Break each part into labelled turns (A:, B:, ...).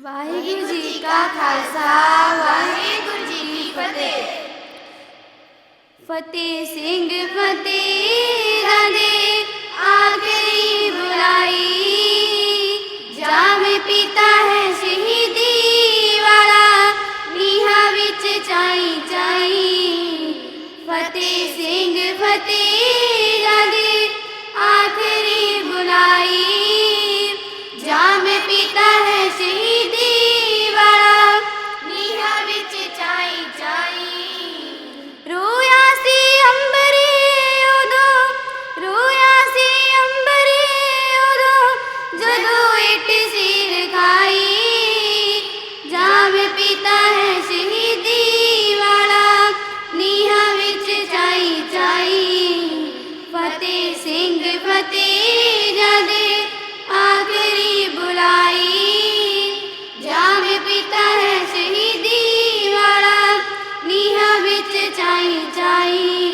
A: ਵਾਹਿਗੁਰੂ ਜੀ ਕਾ ਖਾਲਸਾ ਵਾਹਿਗੁਰੂ ਜੀ ਕੀ ਫਤਿਹ। ਫਤਿਹ ਸਿੰਘ ਫਤਿਹ ਦੇ ਪੀਤਾ ਹੈ ਸ਼ਹੀਦੀ ਵਾਲਾ, ਨੀਹਾਂ ਵਿੱਚ ਚਾਈ ਚਾਈ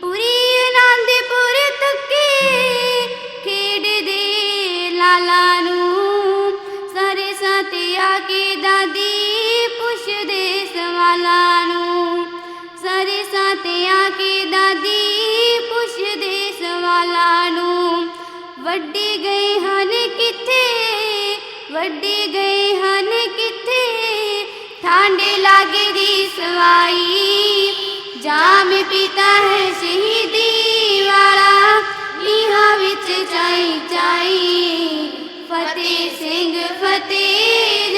A: ਪੂਰੀ ਆਨੰਦਪੁਰ ਤੱਕੇ ਖੇਡਦੇ ਲਾਲਾ ਨੂੰ। ਸਾਰੇ ਸਾਥੀ ਆ ਕੇ ਦਾਦੀ ਪੁੱਛਦੇ ਸਵਾਲਾਂ ਨੂੰ। ਸਾਰੇ ਸਾਥੀ ਆ ਕੇ ਦਾਦੀ ਪੁੱਛਦੇ ਸਵਾਲਾਂ ਨੂੰ। ਵੱਡੇ ਗਏ ਹਨ ਕਿੱਥੇ? ਵੱਡੇ ਗਏ ਹਨ ਠਾਂਡੇ ਲਾਗੇ ਦੀ ਸਵਾਈ ਜਾਮ ਪੀਤਾ ਹੈ ਸ਼ਹੀਦੀ ਵਾਲਾ ਨੀਹਾਂ ਵਿੱਚ ਚਾਈ ਚਾਈ ਫਤਿਹ ਸਿੰਘ ਫਤਿਹ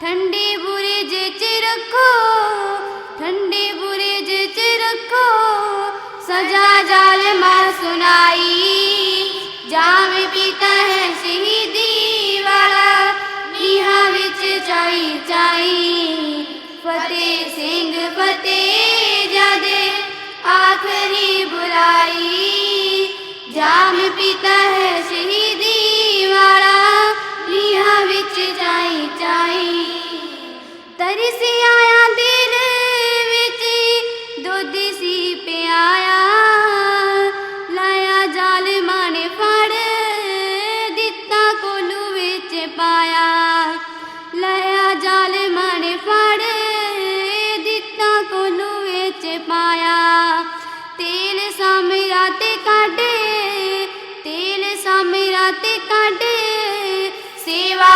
A: ਠੰਡੇ ਬੁਰਜ ਚ ਰੱਖੋ, ਠੰਡੇ ਬੁਰਜ ਚ ਰੱਖੋ। ਸਜ਼ਾ ਜ਼ਾਲਮਾ ਸੁਣਾਈ ਜਾਮ ਪੀਤਾ ਹੈ ਸ਼ਹੀਦੀ ਵਾਲਾ। ਨੀਹਾਂ ਵਿੱਚ ਚਾਈ ਚਾਈ, ਫਤਿਹ ਸਿੰਘ ਫਤਿਹ ਜਦੇ ਆਖਰੀ ਬੁਲਾਈ ਜਾਮ ਪੀਤਾ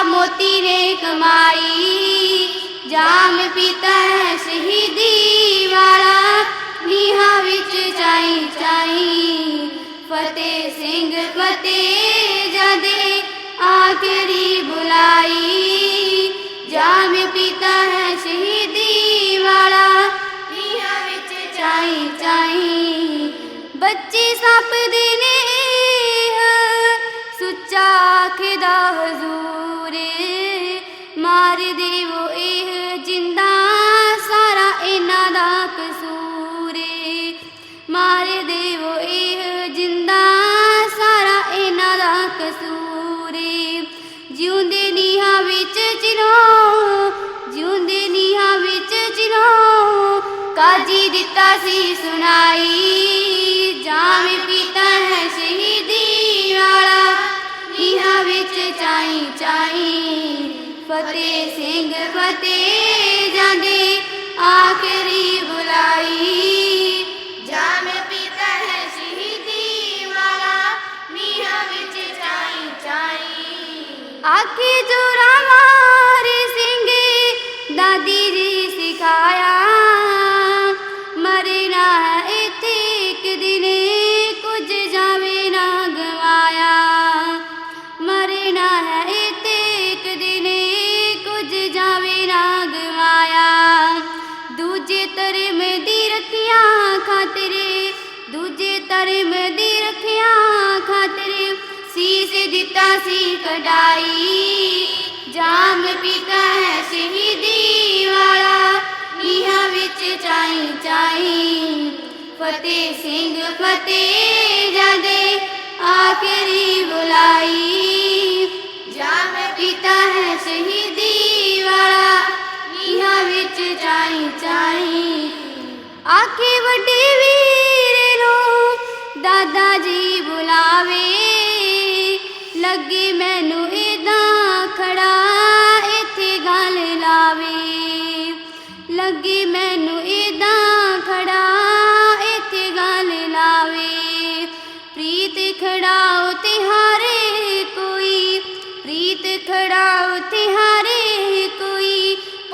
A: ਸੇਵਾ ਮੋਤੀ ਨੇ ਕਮਾਈ ਜਾਮ ਪੀਤਾ ਹੈ ਸ਼ਹੀਦੀ ਵਾਲਾ ਨੀਹਾਂ ਵਿੱਚ ਚਾਈ ਚਾਈ ਫਤਿਹ ਸਿੰਘ ਫਤਿਹ ਜਦੇ ਆਖਰੀ ਬੁਲਾਈ ਜਾਮ ਪੀਤਾ ਹੈ ਸ਼ਹੀਦੀ ਵਾਲਾ ਨੀਹਾਂ ਵਿੱਚ ਚਾਈ ਚਾਈ ਬੱਚੇ ਸੱਪਦੇ ਨੇ ਸੁੱਚਾ ਆਖਦਾ ਵਿੱਚ ਚਿਰੋ ਜਿਉਂਦੇ ਨੀਹਾਂ ਵਿੱਚ ਚਿਰੋ ਕਾਜੀ ਦਿੱਤਾ ਸੀ ਸੁਣਾਈ, ਜਾਮ ਪੀਤਾ ਹੈ ਸ਼ਹੀਦੀ ਵਾਲਾ। ਨੀਹਾਂ ਵਿੱਚ ਚਾਈ ਚਾਈ, ਫਤਿਹ ਸਿੰਘ ਫਤਿਹ ਜਾਂਦੇ, ਆਖਰੀ ਬੁਲਾਈ। ਜਾਮ ਪੀਤਾ ਹੈ ਸ਼ਹੀਦੀ ਵਾਲਾ, ਨੀਹਾਂ ਵਿੱਚ ਚਾਈ ਚਾਈ। ਆਖੀ ਜੋਰਾ ਮਾਰੇ ਜੀ ਸਿਖਾਇਆ। ਮਰਨਾ ਹੈ ਇੱਥੇ ਇੱਕ ਦਿਨ ਕੁਝ ਜਾਵੇ ਨਾ ਗਵਾਇਆ। ਮਰਨਾ ਹੈ ਇੱਥੇ ਇੱਕ ਦਿਨ ਕੁਝ ਜਾਵੇ ਨਾ ਗਵਾਇਆ। ਦੂਜੇ ਧਰਮ ਦੀ ਰੱਖਿਆ ਖਾਤਰ, ਦੂਜੇ ਧਰਮ ਦੀ ਰੱਖਿਆ ਖਾਤਰ ਸੀਸ ਦਿੱਤਾ ਸੀ ਕਢਾਈ। ਜਾਮ ਪੀਤਾ ਹੈ ਸ਼ਹੀਦੀ। ਵਾਲਾ ਨੀਹਾਂ ਵਿੱਚ ਚਾਈ ਚਾਈ। ਫਤਿਹ ਸਿੰਘ, ਫਤਿਹ ਜਾਂਦੇ ਆਖਰੀ ਬੁਲਾਈ। ਜਾਮ ਪੀਤਾ ਹੈ ਸ਼ਹੀਦੀ ਵਾਲਾ ਨੀਹਾਂ ਵਿੱਚ ਚਾਈ ਚਾਈ। ਆਖੇ ਵੱਡੇ ਵੀ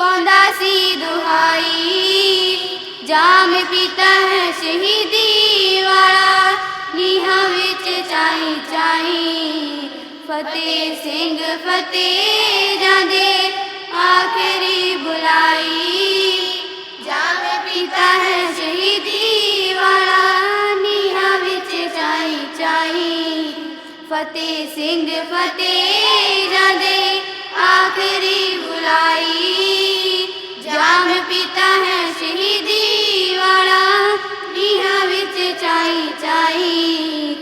A: ਪਾਉਂਦਾ ਸੀ ਦੁਹਾਈ। ਜਾਮ ਪੀਤਾ ਹੈ ਸ਼ਹੀਦੀ ਵਾਲਾ। ਨੀਹਾਂ ਵਿੱਚ ਚਾਈ ਚਾਈ। ਫਤਿਹ ਸਿੰਘ ਫਤਿਹ ਜਾਂਦੇ ਆਖਰੀ ਬੁਲਾਈ। ਜਾਮ ਪੀਤਾ ਹੈ ਸ਼ਹੀਦੀ ਵਾਲਾ। ਨੀਹਾਂ ਵਿੱਚ ਚਾਈ ਚਾਈ। ਫਤਿਹ ਸਿੰਘ ਫਤਿਹ ਜਾਂਦੇ आखिरी बुलाई। जाम पिता है शहीदी वाला निहा शीदिवाच चाई चाई।